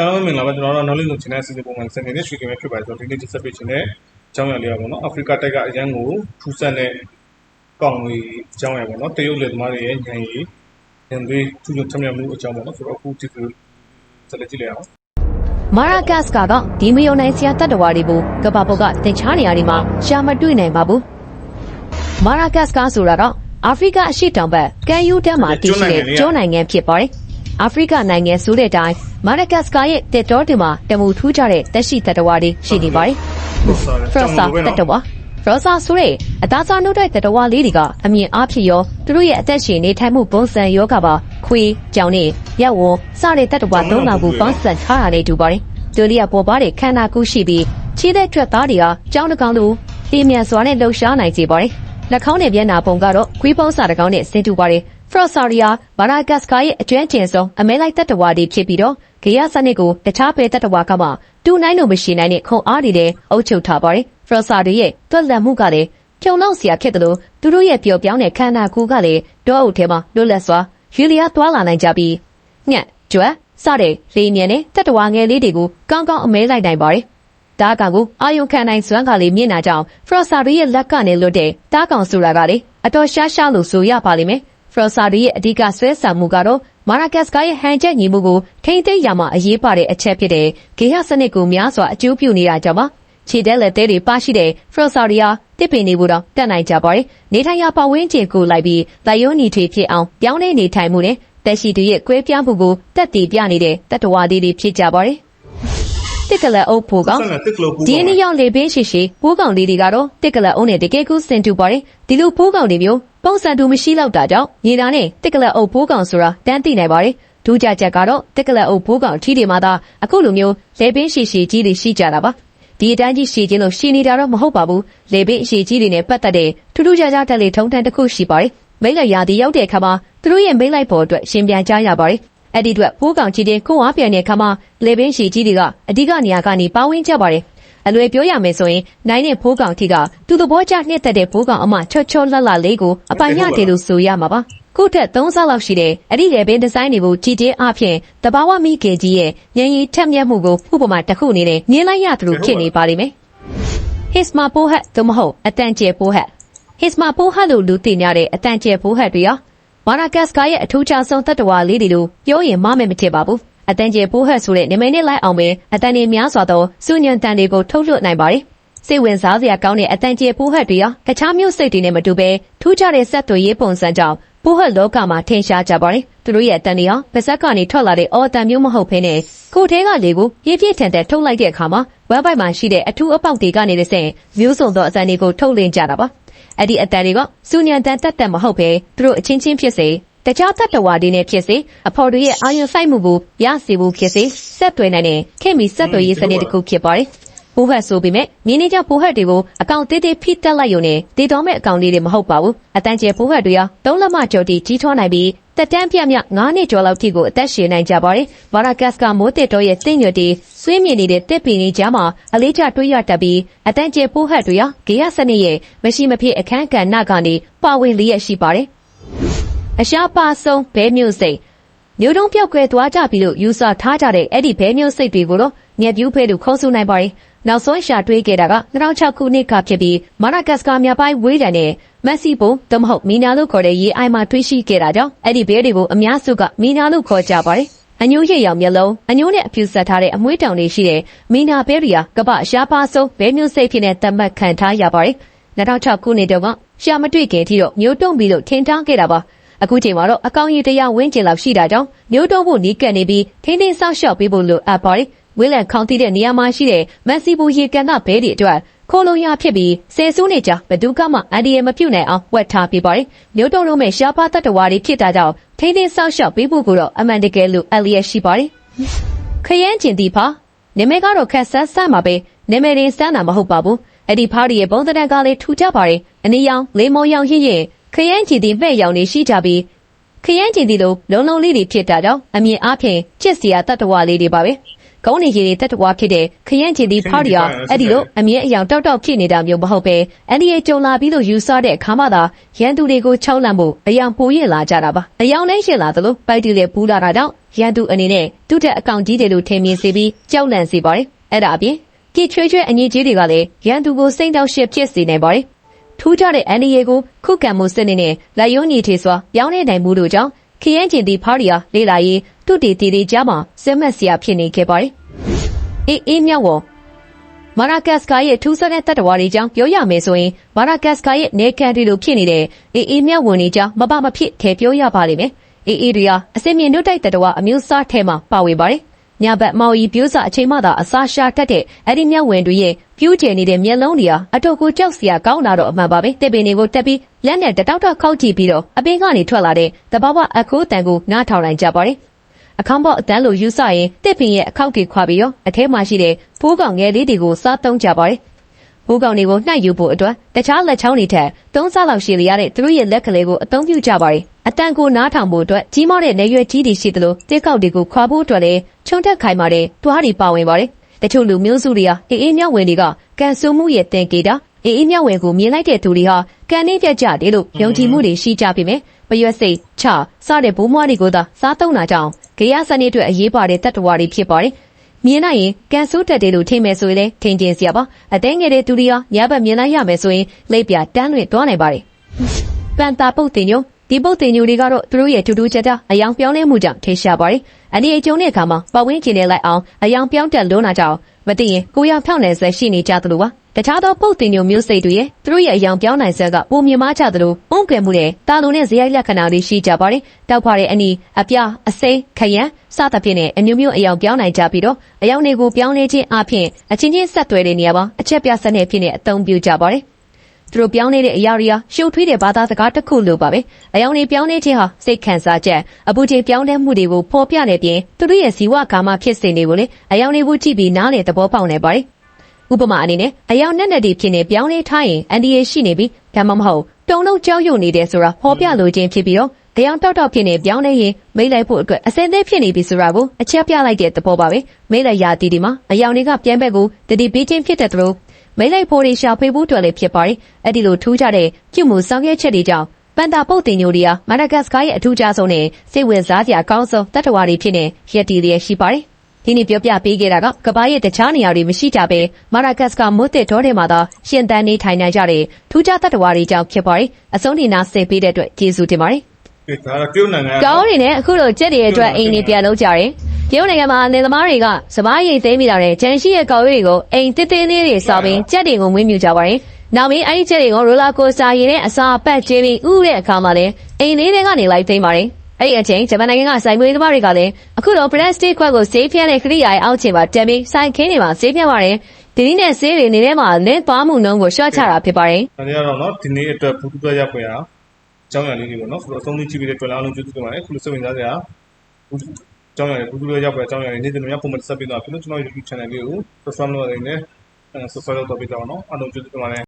အားလုံးမင်္ဂလာပါကျွန်တော်တို့နောက်လေးလိုချင်တဲ့အစီအစဉ်ပုံမှန်စနေနေ့ရွှေကင်ပဲဖြစ်ပါတယ်ဆိုတော့ဒီနေ့တစ်ဆက်ပေးချင်တဲ့အကြောင်းအရာလေးပါပေါ့နော်အာဖရိကတိုက်ကအရန်ကိုထူးဆန်းတဲ့ကောင်းလေးအကြောင်းအရာပေါ့နော်တရုတ်လယ်သမားတွေရဲ့ညံရီညံသေးထူးခြားချမ်းမြေ့မှုအကြောင်းပေါ့နော်ဆိုတော့အခုဒီလိုဆက်လက်ကြည့်လိုက်အောင်မာရာဂတ်စ်ကတော့ဒီမယုံနိုင်စရာတတ္တဝါတွေကိုကပ္ပပုတ်ကတင်ချားနေရာတွေမှာရှာမတွေ့နိုင်ပါဘူးမာရာဂတ်စ်ကဆိုတာတော့အာဖရိကအရှေ့တောင်ဘက်ကမ်းရိုးတန်းမှာတည်ရှိတဲ့ကျွန်းနိုင်ငံဖြစ်ပါတယ် အာဖရိကနိုင်ငံဆိုတဲ့အတိုင်းမာရာဂတ်စ်ကရဲ့တက်တော်တွေမှာတမူထူးကြတဲ့တက်ရှိတတ္တဝါတွေရှိနေပါတယ်ဖရော့ဆာတတ္တဝါဖရော့ဆာဆိုတဲ့အသားစားနှုတ်တဲ့တတ္တဝါလေးတွေကအမြင်အားဖြင့်ရောသူတို့ရဲ့အသက်ရှင်နေထိုင်မှုပုံစံရောကပါခွေးကြောင်နဲ့ရက်ဝန်းစတဲ့တတ္တဝါသုံးပါးကိုပေါင်းစပ်ထားတာနဲ့တူပါတယ်ဒိုလီယာပေါ်ပါတဲ့ခန္ဓာကိုယ်ရှိပြီးခြေသက်ထွက်သားတွေကကြောင်းတစ်ကောင်လိုတေးမြန်စွာနဲ့လှုပ်ရှားနိုင်စေပါတယ်လက်ခေါင်းနဲ့မျက်နှာပုံကတော့ခွေးပေါင်းစာတစ်ကောင်နဲ့ဆင်တူပါတယ် ဖရော့ဆာရီယာဘာနာဂတ်စကာရဲ့အကျွမ်းကျင်ဆုံးအမဲလိုက်တတ္တဝါတွေဖြစ်ပြီးတော့ဂေယစနစ်ကိုတခြားပဲတတ္တဝါကမှတူနိုင်လို့မရှိနိုင်တဲ့ခုံအားတွေနဲ့အုပ်ချုပ်ထားပါတယ်ဖရော့ဆာတွေရဲ့တွက်လက်မှုကလည်းဖြုံလောက်စရာဖြစ်တယ်လို့သူတို့ရဲ့ပျော်ပြောင်းတဲ့ခန္ဓာကိုယ်ကလည်းတောအုပ်ထဲမှာလွတ်လပ်စွာယူလီယာသွားလာနိုင်ကြပြီးညက်ကျွတ်စတဲ့လေမြန်နဲ့တတ္တဝါငယ်လေးတွေကိုကောင်းကောင်းအမဲလိုက်နိုင်ပါတယ်တားကောင်ကိုအာယုံခံနိုင်စွမ်းကလေးမြင့်နာကြောင်းဖရော့ဆာရီရဲ့လက်ကနေလွတ်တဲ့တားကောင်ဆိုတာကလေအတော်ရှားရှားလို့ဆိုရပါလိမ့်မယ် ဖရော့ဆာရီရဲ့ အဓိကဆွဲဆောင်မှုကတော့ မာရာဂတ်စကရဲ့ ဟန်ချက်ညီမှုကို ထိမ့်သိမ်းရမှာ အရေးပါတဲ့အချက်ဖြစ်တဲ့ ဂေဟစနစ်ကို များစွာအကျိုးပြုနေတာကြောင့်ပါ ခြေတက်လက်သေးတွေပါရှိတဲ့ ဖရော့ဆာရီယာတစ်ပင်တွေကိုတော့တက်နိုင်ကြပါတယ် နေထိုင်ရာပတ်ဝန်းကျင်ကိုလိုက်ပြီး လိုက်ယုံညီထွေဖြစ်အောင် ပြောင်းလဲနေထိုင်မှုနဲ့တက်ရှိသူရဲ့ ကွဲပြားမှုကိုတက်တည်ပြနေတဲ့တတ္တဝါတွေ ဖြစ်ကြပါတယ်တစ်ကလအုပ် ဖို့ကောင်ဆက်လက်တစ်ကလို့ပူဒီနေ့ရောက်လေပင်းရှိရှိပိုးကောင်လေးတွေကတော့တစ်ကလအုပ်နဲ့ တကယ်ကိုစင်တူပါတယ် ဒီလို ပိုးကောင်တွေမျိုးပုံစံတူမရှိတော့တာကြောင့်ညီလာနဲ့တစ်ကလအုပ်ပိုးကောင်ဆိုတာတန်းသိနိုင်ပါတယ်ဒူးကြချက်ကတော့တစ်ကလအုပ်ပိုးကောင်အထီးတွေမှာသာအခုလိုမျိုးလေပင်းရှိရှိကြီးတွေရှိကြတာပါဒီအတိုင်းကြီးရှိခြင်းလို့ရှိနေတာတော့မဟုတ်ပါဘူးလေပင်းအရှိကြီးတွေနဲ့ပတ်သက်တဲ့ထူးထူးခြားခြားတက်လေထုံတန်းတစ်ခုရှိပါတယ်မိတ်လိုက်ရာဒီရောက်တဲ့အခါမှာသူတို့ရဲ့မိတ်လိုက်ပေါ်အတွက်ရှင်ပြန်ကြရပါတယ်အဲ့ဒီအတွက်ဖိုးကောင်ကြီးတဲ့ကိုအားပြန်တဲ့အခါမှာလေပင်းရှိကြီးတွေကအဓိကနေရာကနေပါဝင်ကြပါတယ် အလွယ်ပြောရမယ်ဆိုရင်နိုင်တဲ့ဖိုးကောင်ထီကသူ့သဘောကျနှစ်သက်တဲ့ဖိုးကောင်အမချော့ချော့လှလှလေးကိုအပိုင်ရတယ်လို့ဆိုရမှာပါခုထက်3ဆလောက်ရှိတဲ့အဲ့ဒီလေပင်ဒီဇိုင်းတွေကိုကြည်တင်းအဖြစ်တဘာဝမိကေကြီးရဲ့ညင်ရီထက်မြက်မှုကိုဥပမာတစ်ခုအနေနဲ့မြင်လိုက်ရသလိုဖြစ်နေပါလိမ့်မယ် Hisma ပိုးဟက်သို့မဟုတ်အတန်ကျဲပိုးဟက် Hisma ပိုးဟက်လို့လူသိများတဲ့အတန်ကျဲပိုးဟက်တွေရောမာနာဂတ်စကာရဲ့အထူးခြားဆုံးတတ္တဝါလေးတွေလို့ပြောရင်မမယ်မထင်ပါဘူး အတန်ကျဲပိုးဟက်ဆိုတဲ့နာမည်နဲ့လိုက်အောင်ပဲအတန်တွေများစွာသောစုညံတန်တွေကိုထုတ်လွှတ်နိုင်ပါတယ်စိတ်ဝင်စားစရာကောင်းတဲ့အတန်ကျဲပိုးဟက်တွေရောတခြားမျိုးစိတ်တွေနဲ့မတူဘဲထူးခြားတဲ့ဆက်သွယ်ရေးပုံစံကြောင့်ပိုးဟက်လောကမှာထင်ရှားကြပါတယ်သူတို့ရဲ့အတန်တွေရောပါဇက်ကနေထွက်လာတဲ့အော်အတန်မျိုးမဟုတ်ဘဲနဲ့ကိုယ်ထဲကလေကိုပြည့်ပြည့်ထန်ထန်ထုတ်လိုက်တဲ့အခါမှာဝက်ဘိုက်မှာရှိတဲ့အထူးအပေါက်တွေကနေတစ်ဆင့်မျိုးစုံသောအတန်တွေကိုထုတ်လင်းကြတာပါအဲ့ဒီအတန်တွေကစူညံတန်တက်တက်မဟုတ်ဘဲသူတို့အချင်းချင်းဖြစ်စေ တခြားတတ္တဝါတွေနဲ့ဖြစ်စေအဖော်တွေရဲ့အာရုံစိုက်မှုကိုရစေဖို့ဖြစ်စေဆက်သွယ်နိုင်တဲ့ခင်မီဆက်သွယ်ရေးစနစ်တစ်ခုဖြစ်ပါတယ်ပိုးဟက်ဆိုပေမဲ့မြင်းနေကြပိုးဟက်တွေကိုအကောင်သေးသေးဖိတက်လိုက်ရုံနဲ့တည်တော်မဲ့အကောင်လေးတွေမဟုတ်ပါဘူးအတန်ကျဲပိုးဟက်တွေဟာသုံးလက်မကျော်တီကြီးထွားနိုင်ပြီးတက်တန်းပြမြ9နှစ်ကျော်လောက်ထိကိုအသက်ရှင်နိုင်ကြပါတယ်ဗာရာဂတ်စကမိုးတစ်တော်ရဲ့တင့်ရွက်တီဆွေးမြင်နေတဲ့တစ်ပင်လေးကြားမှာအလေးကျတွေးရတတ်ပြီးအတန်ကျဲပိုးဟက်တွေဟာဂေယစနစ်ရဲ့မရှိမဖြစ်အခန်းကဏ္ဍကနေပါဝင်လျက်ရှိပါတယ် အရှားပါဆုံးဘဲမျိုးစိတ်မျိုးတုံးပြောက်ကွယ်သွားကြပြီလို့ယူဆထားကြတဲ့အဲ့ဒီဘဲမျိုးစိတ်တွေကိုတော့ညက်ပြူးဖဲလို့ခေါ်ဆိုနိုင်ပါတယ်။နောက်ဆုံးရှာတွေးခဲ့တာက2006ခုနှစ်ကဖြစ်ပြီးမာနာဂတ်စကာမြောက်ပိုင်းဝေးတန်နဲ့မက်ဆီဘိုတမဟုတ်မီနာလို့ခေါ်တဲ့ရေအိုင်မှာတွေးရှိခဲ့တာကြောင့်အဲ့ဒီဘဲတွေကိုအများစုကမီနာလို့ခေါ်ကြပါတယ်။အညိုးရရောင်မျက်လုံးအညိုးနဲ့အဖြူဆက်ထားတဲ့အမွှေးတောင်တွေရှိတဲ့မီနာဘဲရီယာကပ္ပရှားပါဆုံးဘဲမျိုးစိတ်ဖြစ်တဲ့သတ်မှတ်ခံထားရပါတယ်။2006ခုနှစ်တုန်းကရှာမတွေ့ခင်ထိတော့မျိုးတုံးပြီးလို့ထင်ထားခဲ့တာပါ။ အခုချိန်မှာတော့အကောင့်ရည်တရားဝင်းကျင်လောက်ရှိတာကြောင့်မျိုးတုံးဖို့နီးကပ်နေပြီးထိန်းသိမ်းဆောက်ရှောက်ပေးဖို့လိုအပ်ပါတယ်။ဝင်းလန်ခေါင်းတီးတဲ့နေရာမှာရှိတဲ့မက်ဆီဘူရေကန်ကဘဲတွေအတွက်ခိုးလုံးရဖြစ်ပြီးဆယ်စုနှစ်ကြာဘသူကမှအန်ဒီရမပြုတ်နိုင်အောင်ဝက်ထားပေးပါတယ်။မျိုးတုံးလုံးမဲ့ရှားပါတတ္တဝါတွေဖြစ်တာကြောင့်ထိန်းသိမ်းဆောက်ရှောက်ပေးဖို့ကိုတော့အမှန်တကယ်လို့အလျက်ရှိပါတယ်။ခရမ်းကျင်တီဖာနာမည်ကတော့ခက်ဆန်းဆန်းပါပဲနာမည်ရင်စမ်းတာမဟုတ်ပါဘူး။အဲ့ဒီဖားရီရဲ့ပုံသဏ္ဍာန်ကလေးထူကြပါတယ်။အနည်းရောင်လေမောင်ရောင်ရင့်ရင့် ခရမ်းကျင်တီမဲ့ရောင်နေရှိကြပြီးခရမ်းကျင်တီလိုလုံလုံလေးတွေဖြစ်တာကြောင့်အမြင်အားဖြင့်ချစ်စရာတတ္တဝါလေးတွေပါပဲခေါင်းနေရည်တက်တဝါဖြစ်တဲ့ခရမ်းချီတီဖောက်ရီယာအဲ့ဒီလိုအမြဲအယောင်တောက်တောက်ဖြစ်နေတာမျိုးမဟုတ်ပဲအန်ဒီရဲ့ကြုံလာပြီးလို့ယူဆတဲ့အခါမှသာရန်သူတွေကိုချောက်လန့်ဖို့အယောင်ပိုရလာကြတာပါအယောင်နဲ့ရှင်လာသလိုပိုက်တီလည်းပူးလာတာကြောင့်ရန်သူအနေနဲ့သူ့တဲ့အကောင့်ကြီးတွေလို့ထင်မြင်စေပြီးကြောက်လန့်စေပါတယ်အဲ့ဒါအပြင်ကြည်ချွေးချွေးအငြိကြီးတွေကလည်းရန်သူကိုစိတ်တောက်ရှက်ဖြစ်စေနိုင်ပါတယ် ထူးခြားတဲ့အန်ဒီယေကိုခုခံမှုစနစ်နဲ့လက်ရုံးညီထေစွာပြောင်းလဲနိုင်မှုတို့ကြောင့်ခရမ်းကျင်တီဖောက်ရီယာလေးလာရေးသူ့တီတီလေးကြားမှာစက်မက်စရာဖြစ်နေခဲ့ပါတယ်အေးအေးမြောက်ဝေါ်မာရာကတ်စကာရဲ့ထူးဆန်းတဲ့တပ်တော်တွေကြောင့်ပြောရမယ်ဆိုရင်မာရာကတ်စကာရဲ့နေကန်တီလိုဖြစ်နေတဲ့အေးအေးမြောက်ဝင်နေကြောင်းမပမဖြစ်ထဲပြောရပါလိမ့်မယ်။အေးအေးတွေဟာအစင်မြင့်နှုတ်တိုက်တပ်တော်အမျိုးအစားထဲမှာပါဝင်ပါတယ်။ ညဘက်မော်ရီပြိုးစာအချိန်မှသာအစာရှာတတ်တဲ့အဲ့ဒီမြောက်ဝင်တွေရဲ့ပြူးကျယ်နေတဲ့မျက်လုံးတွေဟာအတော့ကိုကြောက်စရာကောင်းတာတော့အမှန်ပါပဲ။တစ်ပင်တွေကိုတက်ပြီးလက်နဲ့တတောက်တောက်ခောက်ကြည့်ပြီးတော့အပင်ကနေထွက်လာတဲ့တဘာဝအခိုးတန်ကိုနားထောင်နိုင်ကြပါတယ်။အခန်းပေါ်အတန်းလိုယူဆရင်တစ်ပင်ရဲ့အခောက်တွေခွာပြီးရောအထဲမှာရှိတဲ့ဖိုးကောင်ငယ်လေးတွေကိုစားသုံးကြပါတယ်။ဖိုးကောင်တွေကိုနှိုက်ယူဖို့အတွက်တခြားလက်ချောင်းတွေထက်သုံးဆလောက်ရှည်ရတဲ့သူတို့ရဲ့လက်ကလေးကိုအသုံးပြုကြပါတယ်။ အတန်ကိုနားထောင်ဖို့အတွက်ကြီးမားတဲ့နေရွယ်ကြီးတွေရှိသလိုတစ်ကောက်တွေကိုခွာဖို့အတွက်လည်းချုံတက်ခိုင်မာတဲ့တွားတွေပါဝင်ပါတယ်။တချို့လူမျိုးစုတွေဟာအေးအေးမြောက်ဝင်တွေကကန်ဆူမှုရဲ့တင်ကေတာအေးအေးမြောက်ဝင်ကိုမြင်လိုက်တဲ့သူတွေဟာကန်နေပြတ်ကြတယ်လို့ယုံကြည်မှုတွေရှိကြပြီမယ်။ပရွက်စိတ်ချစတဲ့ဘိုးမွားတွေကိုသာစားသုံးတာကြောင့်ဂေယစနစ်အတွက်အရေးပါတဲ့တတ္တဝါတွေဖြစ်ပါတယ်။မြင်လိုက်ရင်ကန်ဆိုးတက်တယ်လို့ထင်မယ်ဆိုရင်လည်းထင်ကျင်စရာပါ။အသိငယ်တဲ့သူတွေဟာညဘက်မြင်လိုက်ရမယ်ဆိုရင်လက်ပြတန်းလွင့်သွားနိုင်ပါတယ်။ပန်တာပုတ်တင်ညို ဒီပုတ်တင်ညိုတွေကတော့သူတို့ရဲ့ထူးထူးခြားခြားအယောင်ပြောင်းလဲမှုကြောင့်ထိရှားပါတယ်။အဒီအကျုံးတဲ့အခါမှာပဝင်းကျင်နေလိုက်အောင်အယောင်ပြောင်းတက်လွန်းတာကြောင့်မသိရင်ကိုရောင်ဖြောင်းနေဆက်ရှိနေကြသလိုပါ။တခြားသောပုတ်တင်ညိုမျိုးစိတ်တွေရဲ့သူတို့ရဲ့အယောင်ပြောင်းနိုင်ဆက်ကပုံမြင်မကြသလိုပုံကယ်မှုနဲ့တာလိုနဲ့ဇယိုက်လက္ခဏာတွေရှိကြပါတယ်။တောက်ဖားတဲ့အနီအပြားအစိမ်းခရမ်းစသဖြင့်နဲ့အမျိုးမျိုးအယောင်ပြောင်းနိုင်ကြပြီးတော့အယောင်တွေကိုပြောင်းလဲခြင်းအပြင်အချင်းချင်းဆက်သွယ်တဲ့နေရာမှာအချက်ပြစနစ်ဖြစ်နေအသုံးပြုကြပါတယ်။ သူတို့ပြောင်းလဲတဲ့အရာတွေဟာရှုပ်ထွေးတဲ့ဘာသာစကားတစ်ခုလိုပါပဲ။အယောင်တွေပြောင်းလဲခြင်းဟာစိတ်ခံစားချက်အပူချိန်ပြောင်းလဲမှုတွေကိုဖော်ပြနေပြင်သူတို့ရဲ့ဇီဝကာမဖြစ်စဉ်တွေကိုလေအယောင်တွေကိုကြည့်ပြီးနားလေသဘောပေါက်နေပါတယ်။ဥပမာအနေနဲ့အယောင်နဲ့နဲ့တွေဖြစ်နေပြောင်းလဲထားရင်အန်ဒီရရှိနေပြီးဒါမှမဟုတ်တုံလုံးကြောက်ရွံ့နေတယ်ဆိုတာဟောပြလိုခြင်းဖြစ်ပြီးတော့အယောင်တောက်တောက်ဖြစ်နေပြောင်းလဲရင်မိတ်လိုက်ဖို့အတွက်အစင်သေးဖြစ်နေပြီဆိုတာကိုအချက်ပြလိုက်တဲ့သဘောပါပဲမိတ်လိုက်ရာတီဒီမှာအယောင်တွေကပြန်ဘက်ကိုတတိပေးခြင်းဖြစ်တဲ့သလို မိတ်လိုက်ဖို့တွေရှာဖွေဖို့အတွက်လည်းဖြစ်ပါတယ်အဲ့ဒီလိုထူးခြားတဲ့ပြုမှုဆောင်ရွက်ချက်တွေကြောင့်ပန်တာပုတ်တင်ညိုတွေဟာမာဒဂတ်စကာရဲ့အထူးခြားဆုံးနဲ့စိတ်ဝင်စားစရာအကောင်းဆုံးတတ္တဝါတွေဖြစ်နေရက်တီလျက်ရှိပါတယ်ဒီနေ့ပြောပြပေးခဲ့တာကကမ္ဘာရဲ့တခြားနေရာတွေမရှိကြပဲမာရာကတ်စကမွတ်တစ်တော်ထဲမှာသာရှင်သန်နေထိုင်နိုင်ကြတဲ့ထူးခြားတတ္တဝါတွေကြောင့်ဖြစ်ပါတယ်အဆုံးထိနာဆင်ပေးတဲ့အတွက်ကျေးဇူးတင်ပါတယ်ကဲ ဒါကတရုတ်နိုင်ငံကောင်းနေနဲ့အခုလိုကြက်တွေအတွက်အိမ်နေပြန်လုပ်ကြတယ်တရုတ်နိုင်ငံမှာနေသမားတွေကစပားရိတ်သိမ်းမိတာနဲ့ဂျန်ရှိရဲ့ကောက်ရွေးတွေကိုအိမ်တစ်သေးလေးတွေစောပြီးကြက်တွေကိုမွေးမြူကြပါတယ်နောက်ပြီးအဲ့ဒီကြက်တွေကိုရိုလာကိုစတာရည်နဲ့အစာပတ်ကျင်းပြီးဥတဲ့အခါမှာလည်းအိမ်လေးတွေကနေလိုက်သိမ်းပါတယ်အဲ့ဒီအချိန်ဂျပန်နိုင်ငံကစိုင်မွေးသမားတွေကလည်းအခုလို plastic ခွက်ကိုဆေးဖြန်းတဲ့ခရိယာရဲ့အောက်ခြေမှာတက်ပြီးစိုင်ခင်းတွေမှာဆေးဖြန်းပါတယ်ဒီနည်းနဲ့ဆေးတွေနေထဲမှာလင်းသွားမှုနှုန်းကိုရှော့ချတာဖြစ်ပါတယ် ဒါတွေကတော့နော်ဒီနေ့အတွက်ဘူးတူတွက်ရဖွယ်အောင် အကြောင်းအရာလေးတွေပေါ့နော်ဆိုတော့အဆုံးလေးကြည့်ပြီးတဲ့အတွက်လည်းအားလုံးကျေးဇူးတင်ပါတယ်ခုလိုစိတ်ဝင်စားစရာဘူးအကြောင်းအရာလေးဘူးတူတွက်ရဖွယ်အကြောင်းအရာလေးနေ့စဉ်များပုံမှန်ဆက်ပြီးတော့ဖြစ်လို့ကျွန်တော် YouTube channel လေးကို subscribe လုပ်ရနေတယ်အဲ subscribe လုပ်တော့ပြကြအောင်နော်အားလုံးကျေးဇူးတင်ပါတယ်